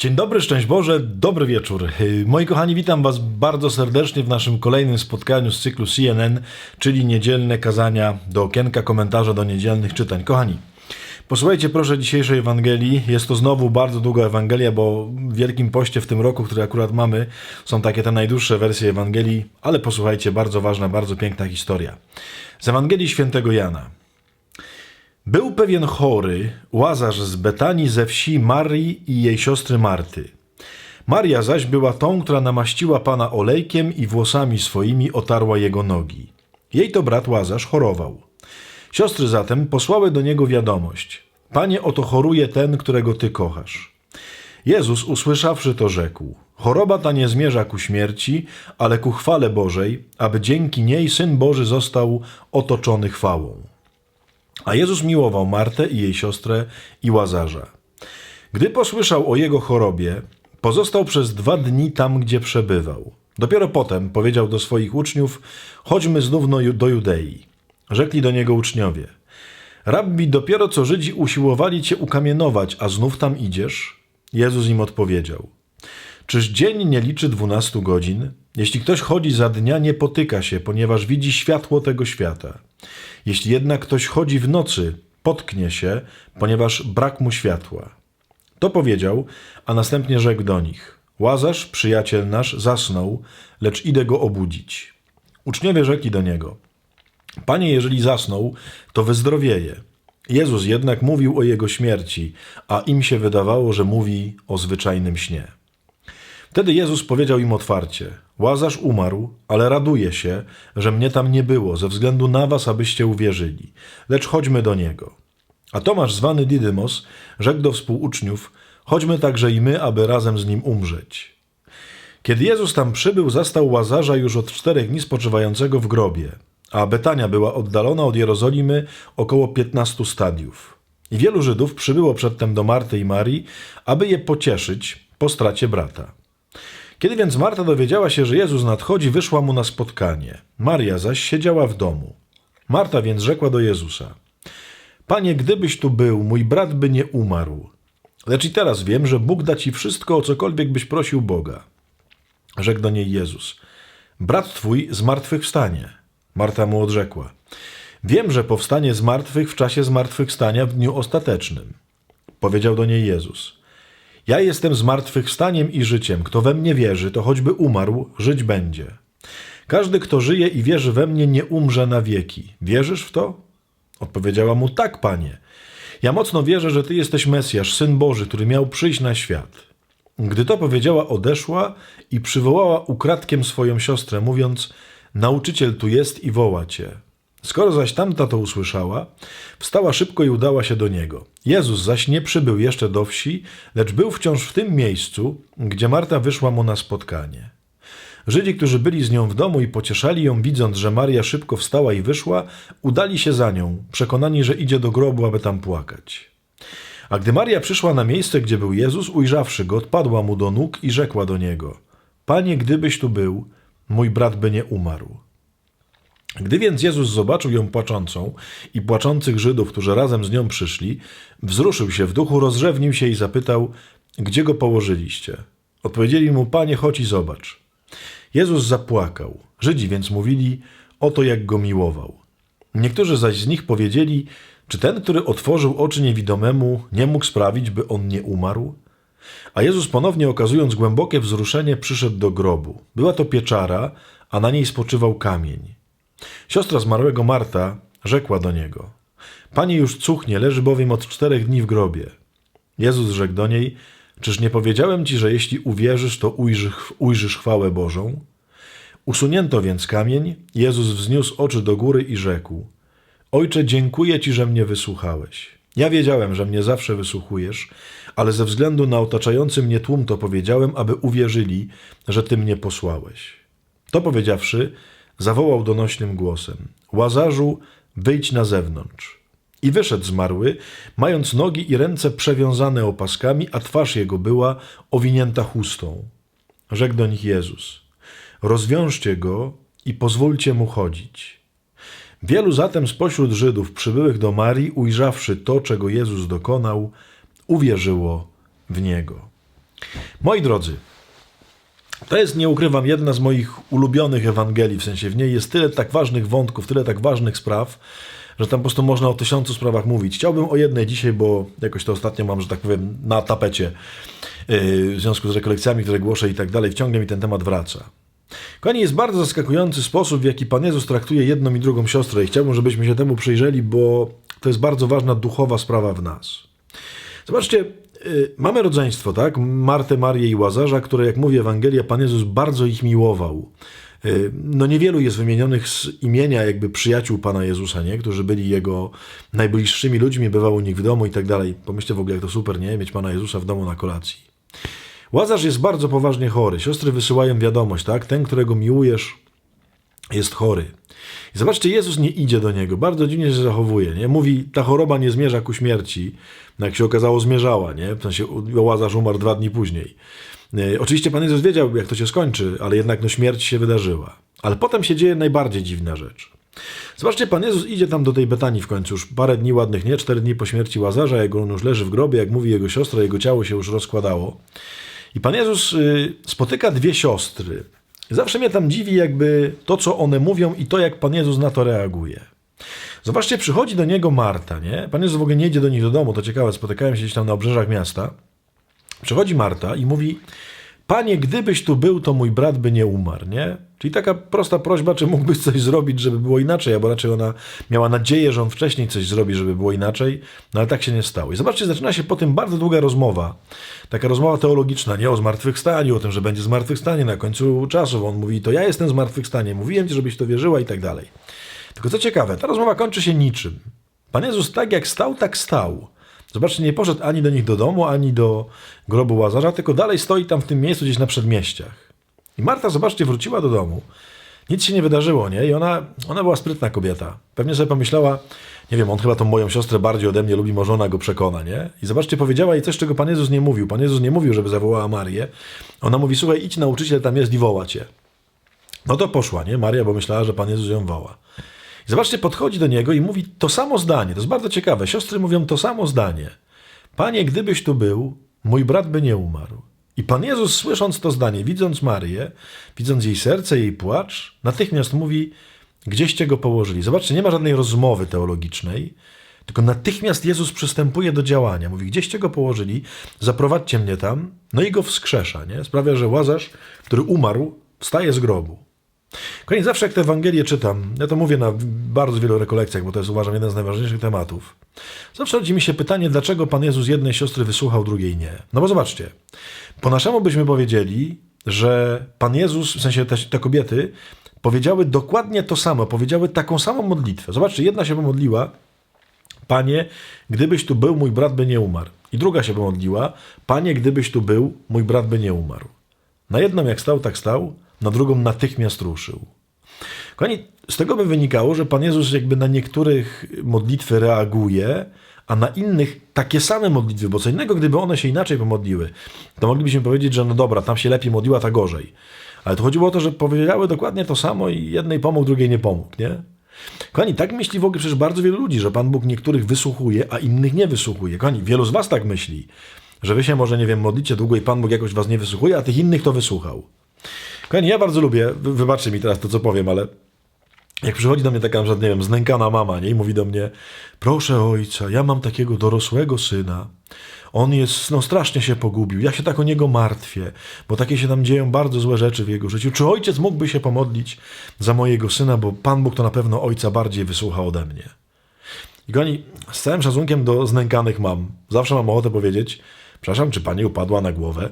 Dzień dobry, szczęść Boże, dobry wieczór. Yy, Moi kochani, witam Was bardzo serdecznie w naszym kolejnym spotkaniu z cyklu CNN, czyli niedzielne kazania do okienka, komentarza do niedzielnych czytań. Kochani, posłuchajcie proszę dzisiejszej Ewangelii. Jest to znowu bardzo długa Ewangelia, bo w Wielkim Poście w tym roku, który akurat mamy, są takie te najdłuższe wersje Ewangelii, ale posłuchajcie, bardzo ważna, bardzo piękna historia. Z Ewangelii Świętego Jana. Był pewien chory, łazarz z Betanii ze wsi Marii i jej siostry Marty. Maria zaś była tą, która namaściła pana olejkiem i włosami swoimi otarła jego nogi. Jej to brat łazarz chorował. Siostry zatem posłały do niego wiadomość: Panie, oto choruje ten, którego ty kochasz. Jezus, usłyszawszy to, rzekł: Choroba ta nie zmierza ku śmierci, ale ku chwale Bożej, aby dzięki niej syn Boży został otoczony chwałą. A Jezus miłował Martę i jej siostrę i Łazarza. Gdy posłyszał o jego chorobie, pozostał przez dwa dni tam, gdzie przebywał. Dopiero potem powiedział do swoich uczniów: Chodźmy znów no- do Judei. Rzekli do niego uczniowie: Rabbi, dopiero co Żydzi usiłowali cię ukamienować, a znów tam idziesz? Jezus im odpowiedział: Czyż dzień nie liczy dwunastu godzin? Jeśli ktoś chodzi za dnia, nie potyka się, ponieważ widzi światło tego świata. Jeśli jednak ktoś chodzi w nocy, potknie się, ponieważ brak mu światła. To powiedział, a następnie rzekł do nich: Łazarz, przyjaciel nasz, zasnął, lecz idę go obudzić. Uczniowie rzekli do niego: Panie, jeżeli zasnął, to wyzdrowieje. Jezus jednak mówił o jego śmierci, a im się wydawało, że mówi o zwyczajnym śnie. Wtedy Jezus powiedział im otwarcie: Łazarz umarł, ale raduje się, że mnie tam nie było, ze względu na was, abyście uwierzyli. Lecz chodźmy do niego. A Tomasz, zwany Didymos, rzekł do współuczniów: Chodźmy także i my, aby razem z nim umrzeć. Kiedy Jezus tam przybył, zastał Łazarza już od czterech dni spoczywającego w grobie, a Betania była oddalona od Jerozolimy około piętnastu stadiów. I wielu Żydów przybyło przedtem do Marty i Marii, aby je pocieszyć po stracie brata. Kiedy więc Marta dowiedziała się, że Jezus nadchodzi, wyszła mu na spotkanie. Maria zaś siedziała w domu. Marta więc rzekła do Jezusa: Panie, gdybyś tu był, mój brat by nie umarł. Lecz i teraz wiem, że Bóg da ci wszystko, o cokolwiek byś prosił Boga. Rzekł do niej Jezus: Brat twój z martwych wstanie. Marta mu odrzekła: Wiem, że powstanie z martwych w czasie zmartwychwstania w dniu ostatecznym. Powiedział do niej Jezus: ja jestem zmartwychwstaniem i życiem. Kto we mnie wierzy, to choćby umarł, żyć będzie. Każdy, kto żyje i wierzy we mnie, nie umrze na wieki. Wierzysz w to? Odpowiedziała mu: Tak, panie. Ja mocno wierzę, że ty jesteś Mesjasz, syn Boży, który miał przyjść na świat. Gdy to powiedziała, odeszła i przywołała ukradkiem swoją siostrę, mówiąc: Nauczyciel tu jest i woła cię. Skoro zaś tamta to usłyszała, wstała szybko i udała się do niego. Jezus zaś nie przybył jeszcze do wsi, lecz był wciąż w tym miejscu, gdzie Marta wyszła mu na spotkanie. Żydzi, którzy byli z nią w domu i pocieszali ją, widząc, że Maria szybko wstała i wyszła, udali się za nią, przekonani, że idzie do grobu, aby tam płakać. A gdy Maria przyszła na miejsce, gdzie był Jezus, ujrzawszy go, odpadła mu do nóg i rzekła do niego: Panie, gdybyś tu był, mój brat by nie umarł. Gdy więc Jezus zobaczył ją płaczącą i płaczących Żydów, którzy razem z nią przyszli, wzruszył się w duchu, rozrzewnił się i zapytał, gdzie go położyliście? Odpowiedzieli mu, panie, chodź i zobacz. Jezus zapłakał. Żydzi więc mówili, oto jak go miłował. Niektórzy zaś z nich powiedzieli, czy ten, który otworzył oczy niewidomemu, nie mógł sprawić, by on nie umarł? A Jezus ponownie okazując głębokie wzruszenie, przyszedł do grobu. Była to pieczara, a na niej spoczywał kamień. Siostra zmarłego Marta rzekła do niego: Panie już cuchnie, leży bowiem od czterech dni w grobie. Jezus rzekł do niej: Czyż nie powiedziałem ci, że jeśli uwierzysz, to ujrzysz, ujrzysz chwałę Bożą? Usunięto więc kamień, Jezus wzniósł oczy do góry i rzekł: Ojcze, dziękuję ci, że mnie wysłuchałeś. Ja wiedziałem, że mnie zawsze wysłuchujesz, ale ze względu na otaczający mnie tłum to powiedziałem, aby uwierzyli, że ty mnie posłałeś. To powiedziawszy, zawołał donośnym głosem: Łazarzu, wyjdź na zewnątrz. I wyszedł zmarły, mając nogi i ręce przewiązane opaskami, a twarz jego była owinięta chustą. Rzekł do nich Jezus: Rozwiążcie go i pozwólcie mu chodzić. Wielu zatem spośród Żydów przybyłych do Marii, ujrzawszy to, czego Jezus dokonał, uwierzyło w niego. Moi drodzy, to jest, nie ukrywam, jedna z moich ulubionych Ewangelii, w sensie w niej jest tyle tak ważnych wątków, tyle tak ważnych spraw, że tam po prostu można o tysiącu sprawach mówić. Chciałbym o jednej dzisiaj, bo jakoś to ostatnio mam, że tak powiem, na tapecie yy, w związku z rekolekcjami, które głoszę i tak dalej, ciągle mi ten temat wraca. Kochani, jest bardzo zaskakujący sposób, w jaki Pan Jezus traktuje jedną i drugą siostrę i chciałbym, żebyśmy się temu przyjrzeli, bo to jest bardzo ważna duchowa sprawa w nas. Zobaczcie, mamy rodzeństwo, tak? Martę, Marię i Łazarza, które, jak mówi Ewangelia, Pan Jezus bardzo ich miłował. Y, No niewielu jest wymienionych z imienia jakby przyjaciół Pana Jezusa, nie? Którzy byli Jego najbliższymi ludźmi, bywał u nich w domu i tak dalej. Pomyślcie w ogóle, jak to super, nie? Mieć Pana Jezusa w domu na kolacji. Łazarz jest bardzo poważnie chory. Siostry wysyłają wiadomość, tak? Ten, którego miłujesz, jest chory. I zobaczcie, Jezus nie idzie do niego, bardzo dziwnie się zachowuje. Nie? Mówi, ta choroba nie zmierza ku śmierci. No jak się okazało, zmierzała. Nie? W sensie Łazarz umarł dwa dni później. E, Oczywiście Pan Jezus wiedział, jak to się skończy, ale jednak no, śmierć się wydarzyła. Ale potem się dzieje najbardziej dziwna rzecz. Zobaczcie, Pan Jezus idzie tam do tej Betanii w końcu, już parę dni ładnych, nie? Cztery dni po śmierci Łazarza, jak on już leży w grobie, jak mówi jego siostra, jego ciało się już rozkładało. I Pan Jezus y, spotyka dwie siostry. Zawsze mnie tam dziwi jakby to, co one mówią i to, jak Pan Jezus na to reaguje. Zobaczcie, przychodzi do niego Marta, nie? Pan Jezus w ogóle nie idzie do nich do domu, to ciekawe, spotykałem się gdzieś tam na obrzeżach miasta. Przychodzi Marta i mówi, Panie, gdybyś tu był, to mój brat by nie umarł, nie? Czyli taka prosta prośba, czy mógłbyś coś zrobić, żeby było inaczej, albo raczej ona miała nadzieję, że on wcześniej coś zrobi, żeby było inaczej, no ale tak się nie stało. I zobaczcie, zaczyna się po tym bardzo długa rozmowa, taka rozmowa teologiczna, nie o zmartwychwstaniu, o tym, że będzie zmartwychwstanie na końcu czasów. On mówi, to ja jestem zmartwychwstanie, mówiłem ci, żebyś to wierzyła i tak dalej. Tylko co ciekawe, ta rozmowa kończy się niczym. Pan Jezus tak jak stał, tak stał. Zobaczcie, nie poszedł ani do nich do domu, ani do grobu Łazarza, tylko dalej stoi tam w tym miejscu gdzieś na przedmieściach. I Marta, zobaczcie, wróciła do domu. Nic się nie wydarzyło, nie? I ona, ona była sprytna kobieta. Pewnie sobie pomyślała, nie wiem, on chyba tą moją siostrę bardziej ode mnie lubi, może ona go przekona, nie? I zobaczcie, powiedziała jej coś, czego Pan Jezus nie mówił. Pan Jezus nie mówił, żeby zawołała Marię. Ona mówi, słuchaj, idź nauczyciel tam jest i woła cię. No to poszła, nie? Maria, bo myślała, że Pan Jezus ją woła. Zobaczcie, podchodzi do niego i mówi to samo zdanie. To jest bardzo ciekawe. Siostry mówią to samo zdanie. Panie, gdybyś tu był, mój brat by nie umarł. I Pan Jezus, słysząc to zdanie, widząc Marię, widząc jej serce, jej płacz, natychmiast mówi, gdzieście go położyli. Zobaczcie, nie ma żadnej rozmowy teologicznej, tylko natychmiast Jezus przystępuje do działania. Mówi, gdzieście go położyli, zaprowadźcie mnie tam, no i go wskrzesza. Nie? Sprawia, że Łazarz, który umarł, wstaje z grobu. Koniec, zawsze jak tę Ewangelię czytam, ja to mówię na bardzo wielu rekolekcjach, bo to jest uważam jeden z najważniejszych tematów. Zawsze rodzi mi się pytanie, dlaczego Pan Jezus jednej siostry wysłuchał, drugiej nie. No bo zobaczcie, po naszemu byśmy powiedzieli, że Pan Jezus, w sensie te, te kobiety, powiedziały dokładnie to samo, powiedziały taką samą modlitwę. Zobaczcie, jedna się pomodliła, Panie, gdybyś tu był, mój brat by nie umarł. I druga się pomodliła, Panie, gdybyś tu był, mój brat by nie umarł. Na jedną jak stał, tak stał, na drugą natychmiast ruszył. Kochani, z tego by wynikało, że Pan Jezus jakby na niektórych modlitwy reaguje, a na innych takie same modlitwy, bo co innego, gdyby one się inaczej pomodliły, to moglibyśmy powiedzieć, że no dobra, tam się lepiej modliła, ta gorzej. Ale to chodziło o to, że powiedziały dokładnie to samo i jednej pomógł, drugiej nie pomógł, nie? Kochani, tak myśli w ogóle przecież bardzo wielu ludzi, że Pan Bóg niektórych wysłuchuje, a innych nie wysłuchuje. Kochani, wielu z was tak myśli, że wy się może, nie wiem, modlicie długo i Pan Bóg jakoś was nie wysłuchuje, a tych innych to wysłuchał. Kochani, ja bardzo lubię, wy- wybaczcie mi teraz to, co powiem, ale jak przychodzi do mnie taka, że nie wiem, znękana mama, nie? I mówi do mnie, proszę ojca, ja mam takiego dorosłego syna. On jest, no strasznie się pogubił. Ja się tak o niego martwię, bo takie się tam dzieją bardzo złe rzeczy w jego życiu. Czy ojciec mógłby się pomodlić za mojego syna, bo Pan Bóg to na pewno ojca bardziej wysłucha ode mnie. I kochani, z całym szacunkiem do znękanych mam, zawsze mam ochotę powiedzieć, przepraszam, czy pani upadła na głowę?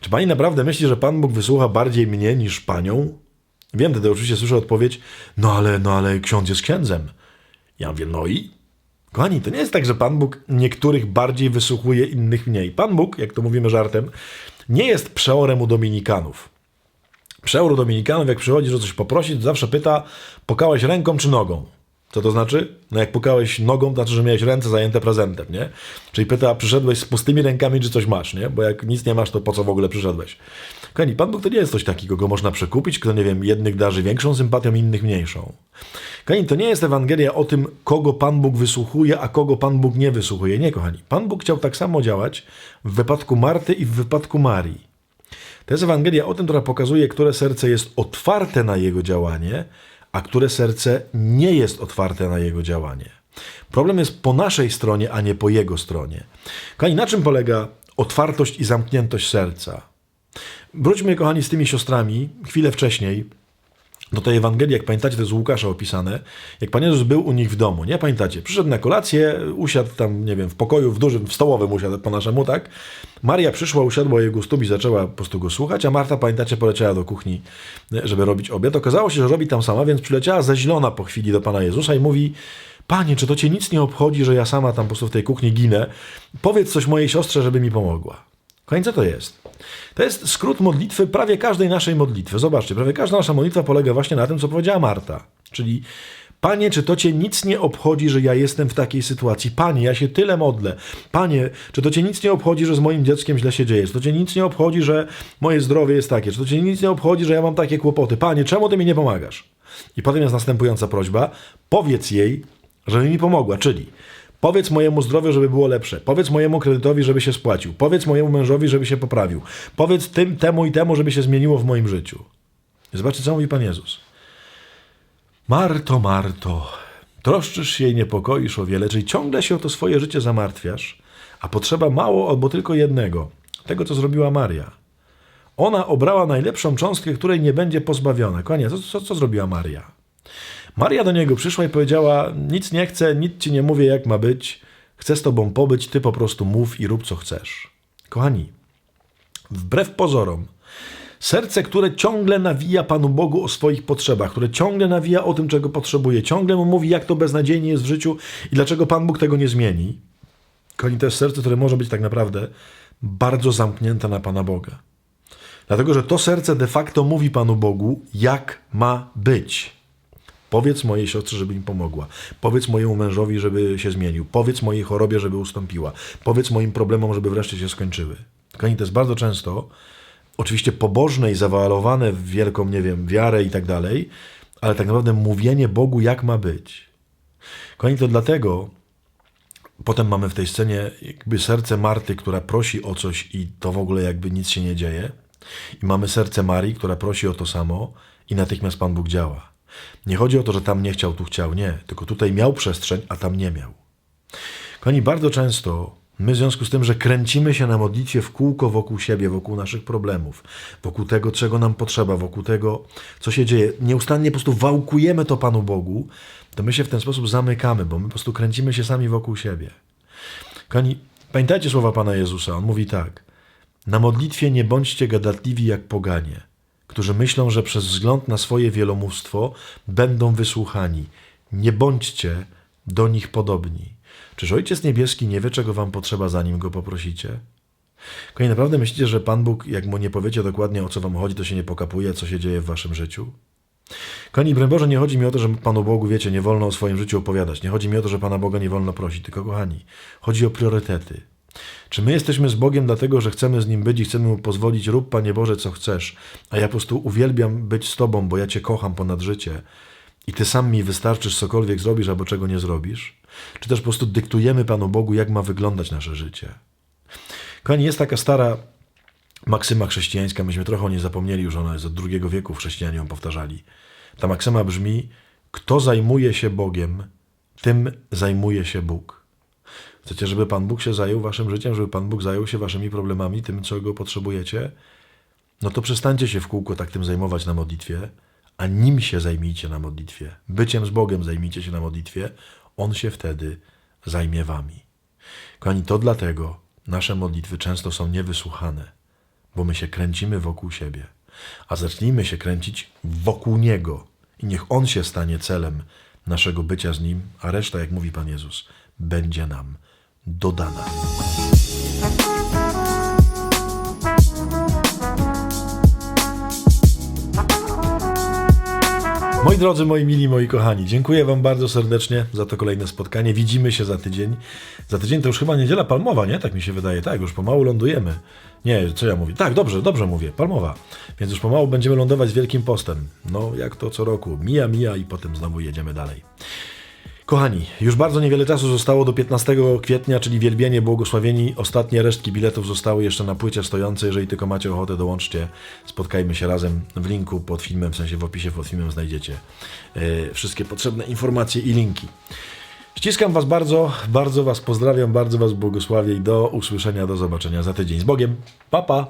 Czy pani naprawdę myśli, że Pan Bóg wysłucha bardziej mnie niż panią? Wiem, wtedy oczywiście słyszę odpowiedź, no ale, no ale ksiądz jest księdzem. Ja mówię, no i? Kochani, to nie jest tak, że Pan Bóg niektórych bardziej wysłuchuje, innych mniej. Pan Bóg, jak to mówimy żartem, nie jest przeorem u dominikanów. Przeor u dominikanów, jak przychodzi, że coś poprosić, zawsze pyta, pokałeś ręką czy nogą. Co to znaczy? No jak pukałeś nogą, to znaczy, że miałeś ręce zajęte prezentem, nie? Czyli pyta, przyszedłeś z pustymi rękami, czy coś masz, nie? Bo jak nic nie masz, to po co w ogóle przyszedłeś? Kochani, Pan Bóg to nie jest coś takiego, kogo można przekupić, kto, nie wiem, jednych darzy większą sympatią, innych mniejszą. Kochani, to nie jest Ewangelia o tym, kogo Pan Bóg wysłuchuje, a kogo Pan Bóg nie wysłuchuje. Nie, kochani. Pan Bóg chciał tak samo działać w wypadku Marty i w wypadku Marii. To jest Ewangelia o tym, która pokazuje, które serce jest otwarte na Jego działanie, a które serce nie jest otwarte na Jego działanie. Problem jest po naszej stronie, a nie po Jego stronie. Kochani, na czym polega otwartość i zamkniętość serca? Wróćmy, kochani, z tymi siostrami chwilę wcześniej do tej Ewangelii, jak pamiętacie, to jest u Łukasza opisane, jak Pan Jezus był u nich w domu, nie? Pamiętacie? Przyszedł na kolację, usiadł tam, nie wiem, w pokoju, w dużym, w stołowym usiadł po naszemu, tak? Maria przyszła, usiadła jego stóp i zaczęła po prostu go słuchać, a Marta, pamiętacie, poleciała do kuchni, żeby robić obiad. Okazało się, że robi tam sama, więc przyleciała zeźlona po chwili do Pana Jezusa i mówi, Panie, czy to Cię nic nie obchodzi, że ja sama tam po prostu w tej kuchni ginę? Powiedz coś mojej siostrze, żeby mi pomogła. Co to jest? To jest skrót modlitwy prawie każdej naszej modlitwy. Zobaczcie, prawie każda nasza modlitwa polega właśnie na tym, co powiedziała Marta. Czyli Panie, czy to Cię nic nie obchodzi, że ja jestem w takiej sytuacji? Panie, ja się tyle modlę. Panie, czy to Cię nic nie obchodzi, że z moim dzieckiem źle się dzieje? Czy to Cię nic nie obchodzi, że moje zdrowie jest takie? Czy to Cię nic nie obchodzi, że ja mam takie kłopoty? Panie, czemu Ty mi nie pomagasz? I potem jest następująca prośba. Powiedz jej, żeby mi pomogła, czyli Powiedz mojemu zdrowiu, żeby było lepsze. Powiedz mojemu kredytowi, żeby się spłacił. Powiedz mojemu mężowi, żeby się poprawił. Powiedz tym, temu i temu, żeby się zmieniło w moim życiu. Zobaczcie, co mówi Pan Jezus. Marto, Marto, troszczysz się i niepokoisz o wiele, czyli ciągle się o to swoje życie zamartwiasz, a potrzeba mało albo tylko jednego. Tego, co zrobiła Maria. Ona obrała najlepszą cząstkę, której nie będzie pozbawiona. Kochanie, co, co, co zrobiła Maria? Maria do niego przyszła i powiedziała: Nic nie chcę, nic ci nie mówię, jak ma być. Chcę z tobą pobyć, ty po prostu mów i rób co chcesz. Kochani, wbrew pozorom, serce, które ciągle nawija Panu Bogu o swoich potrzebach, które ciągle nawija o tym, czego potrzebuje, ciągle mu mówi, jak to beznadziejnie jest w życiu i dlaczego Pan Bóg tego nie zmieni. Kochani, to jest serce, które może być tak naprawdę bardzo zamknięte na Pana Boga. Dlatego, że to serce de facto mówi Panu Bogu, jak ma być. Powiedz mojej siostrze, żeby mi pomogła. Powiedz mojemu mężowi, żeby się zmienił. Powiedz mojej chorobie, żeby ustąpiła. Powiedz moim problemom, żeby wreszcie się skończyły. Kochani, to jest bardzo często oczywiście pobożne i zawaalowane w wielką, nie wiem, wiarę i tak dalej, ale tak naprawdę mówienie Bogu, jak ma być. Kochani, to dlatego potem mamy w tej scenie jakby serce Marty, która prosi o coś i to w ogóle jakby nic się nie dzieje. I mamy serce Marii, która prosi o to samo i natychmiast Pan Bóg działa. Nie chodzi o to, że tam nie chciał, tu chciał. Nie. Tylko tutaj miał przestrzeń, a tam nie miał. Kochani, bardzo często my w związku z tym, że kręcimy się na modlitwie w kółko wokół siebie, wokół naszych problemów, wokół tego, czego nam potrzeba, wokół tego, co się dzieje, nieustannie po prostu wałkujemy to Panu Bogu, to my się w ten sposób zamykamy, bo my po prostu kręcimy się sami wokół siebie. Kochani, pamiętajcie słowa Pana Jezusa. On mówi tak. Na modlitwie nie bądźcie gadatliwi jak poganie – którzy myślą, że przez wzgląd na swoje wielomóstwo będą wysłuchani. Nie bądźcie do nich podobni. Czyż Ojciec Niebieski nie wie, czego wam potrzeba, zanim go poprosicie? Kochani, naprawdę myślicie, że Pan Bóg, jak mu nie powiecie dokładnie o co wam chodzi, to się nie pokapuje, co się dzieje w waszym życiu? Kochani, broń Boże, nie chodzi mi o to, że Panu Bogu, wiecie, nie wolno o swoim życiu opowiadać. Nie chodzi mi o to, że Pana Boga nie wolno prosić, tylko kochani, chodzi o priorytety. Czy my jesteśmy z Bogiem dlatego, że chcemy z Nim być i chcemy Mu pozwolić, rób Panie Boże, co chcesz, a ja po prostu uwielbiam być z Tobą, bo ja Cię kocham ponad życie i Ty sam mi wystarczysz, cokolwiek zrobisz albo czego nie zrobisz? Czy też po prostu dyktujemy Panu Bogu, jak ma wyglądać nasze życie? Kochani, jest taka stara maksyma chrześcijańska, myśmy trochę o niej zapomnieli już, ona jest od drugiego wieku, chrześcijanie ją powtarzali. Ta maksyma brzmi, kto zajmuje się Bogiem, tym zajmuje się Bóg. Chcecie, żeby Pan Bóg się zajął waszym życiem, żeby Pan Bóg zajął się waszymi problemami, tym, czego potrzebujecie? No to przestańcie się w kółko tak tym zajmować na modlitwie, a nim się zajmijcie na modlitwie. Byciem z Bogiem zajmijcie się na modlitwie. On się wtedy zajmie wami. Kochani, to dlatego nasze modlitwy często są niewysłuchane, bo my się kręcimy wokół siebie. A zacznijmy się kręcić wokół Niego i niech On się stanie celem naszego bycia z Nim, a reszta, jak mówi Pan Jezus, będzie nam dodana. Moi drodzy, moi mili, moi kochani, dziękuję Wam bardzo serdecznie za to kolejne spotkanie. Widzimy się za tydzień. Za tydzień to już chyba niedziela palmowa, nie? Tak mi się wydaje. Tak, już pomału lądujemy. Nie, co ja mówię? Tak, dobrze, dobrze mówię, palmowa. Więc już pomału będziemy lądować z Wielkim Postem. No, jak to co roku. Mija, mija i potem znowu jedziemy dalej. Kochani, już bardzo niewiele czasu zostało do 15 kwietnia, czyli wielbienie błogosławieni. Ostatnie resztki biletów zostały jeszcze na płycie stojącej. Jeżeli tylko macie ochotę, dołączcie. Spotkajmy się razem w linku pod filmem, w sensie w opisie pod filmem znajdziecie e, wszystkie potrzebne informacje i linki. Ściskam Was bardzo, bardzo Was pozdrawiam, bardzo Was błogosławię i do usłyszenia, do zobaczenia za tydzień. Z Bogiem, pa pa!